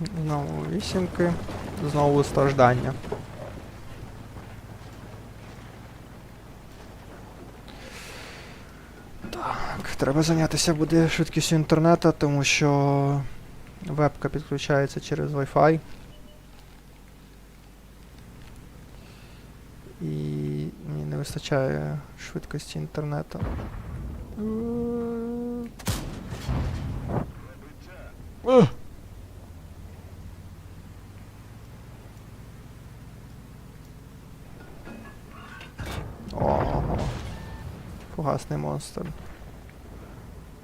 Знову вісімки. Знову страждання. Так, треба зайнятися буде швидкістю інтернету, тому що вебка підключається через Wi-Fi. І мені не вистачає швидкості інтернету. Ех. Фугасний монстр.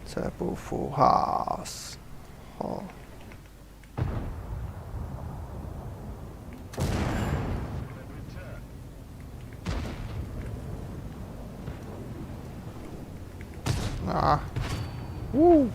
Це був фугас. О. А. У.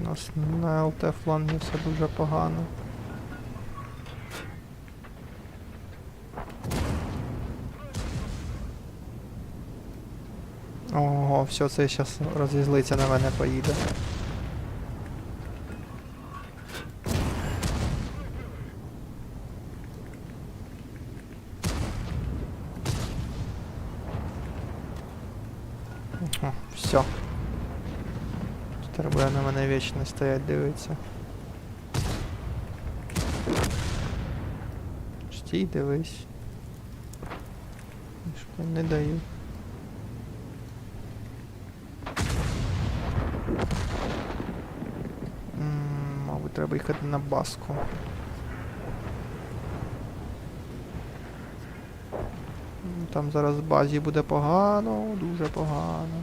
У нас на ЛТ флангі все дуже погано. Ого, все, це зараз розізлиться на мене поїде. Ага, все. Буде на мене вічно стоять дивиться. Стій, дивись. Що не даю. Мабуть, треба їхати на баску. Там зараз в базі буде погано, дуже погано.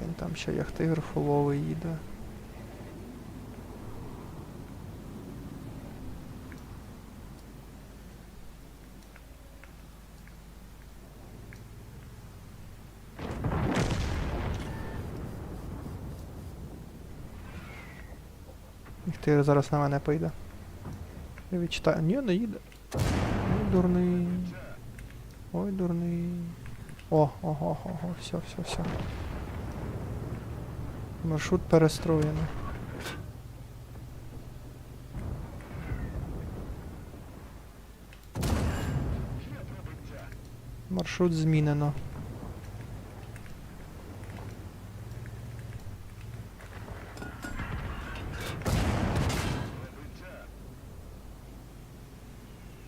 Блін, там ще яхтигр фуловий їде. Яхтигр зараз на мене поїде. Я відчитаю. Ні, не їде. Ой, дурний. Ой, дурний. О, ого, ого, все, все, все. Маршрут перестроєний. Маршрут змінено.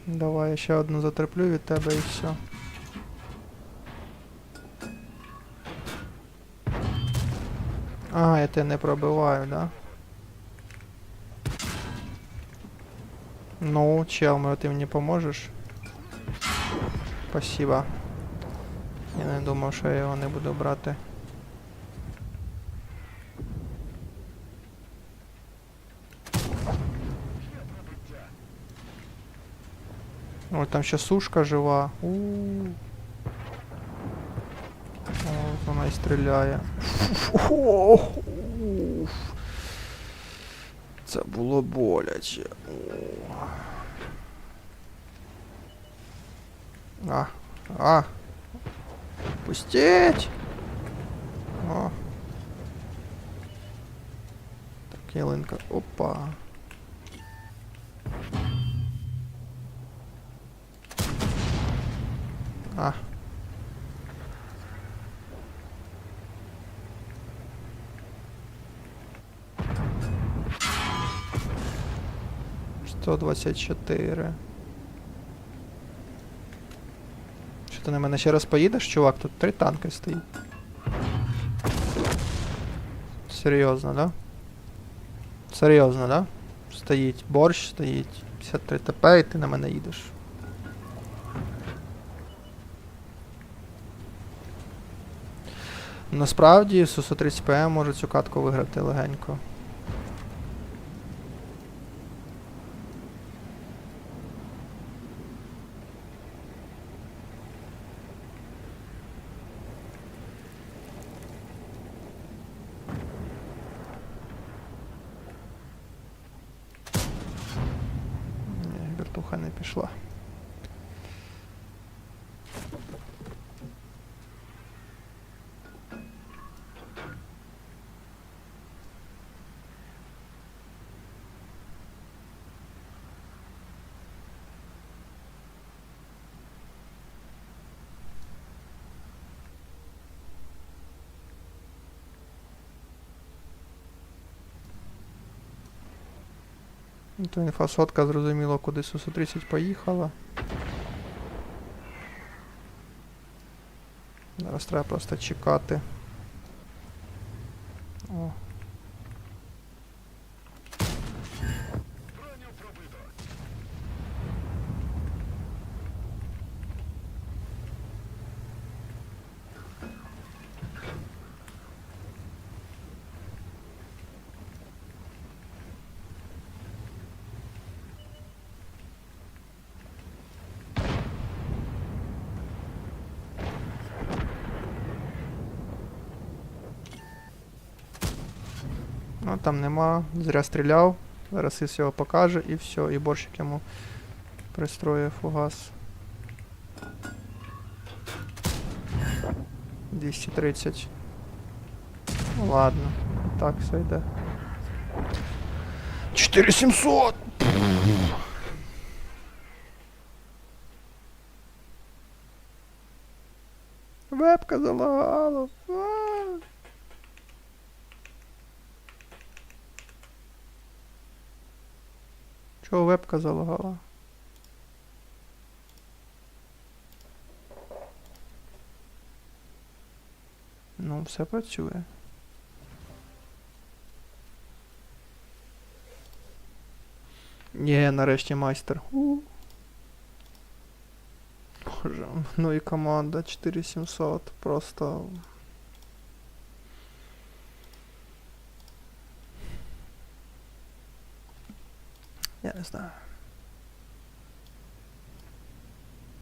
Давай я ще одну затерплю від тебе і все. А, я тебе не пробиваю, да? Ну, чел, может, ты мне поможешь? Спасибо. Я не думав, що я його не буду брати. Ой, там ще сушка жива. У-у-у. Вона і стріляє. Це було боляче. А, а. Пустіть! О. Так, ялинка. Опа. А. 124. Що ти на мене ще раз поїдеш, чувак? Тут три танки стоїть. Серйозно, да? Серйозно, да? Стоїть борщ, стоїть 53 ТП, і ти на мене їдеш. Насправді Сусу 30 ПМ може цю катку виграти легенько. Ні, вертуха не пішла. Ну, То інфасотка зрозуміло, куди су 130 поїхала. Зараз треба просто чекати. О. Ну там нема, зря стріляв. Зараз із його покаже і все, і борщик йому пристроює фугас. 230. Ну ладно, так все йде. 4700! Вебка залагала. Чого вебка залагала? Ну, все працює. Є, нарешті майстер. Боже, ну і команда 4700. Просто. Я не знаю.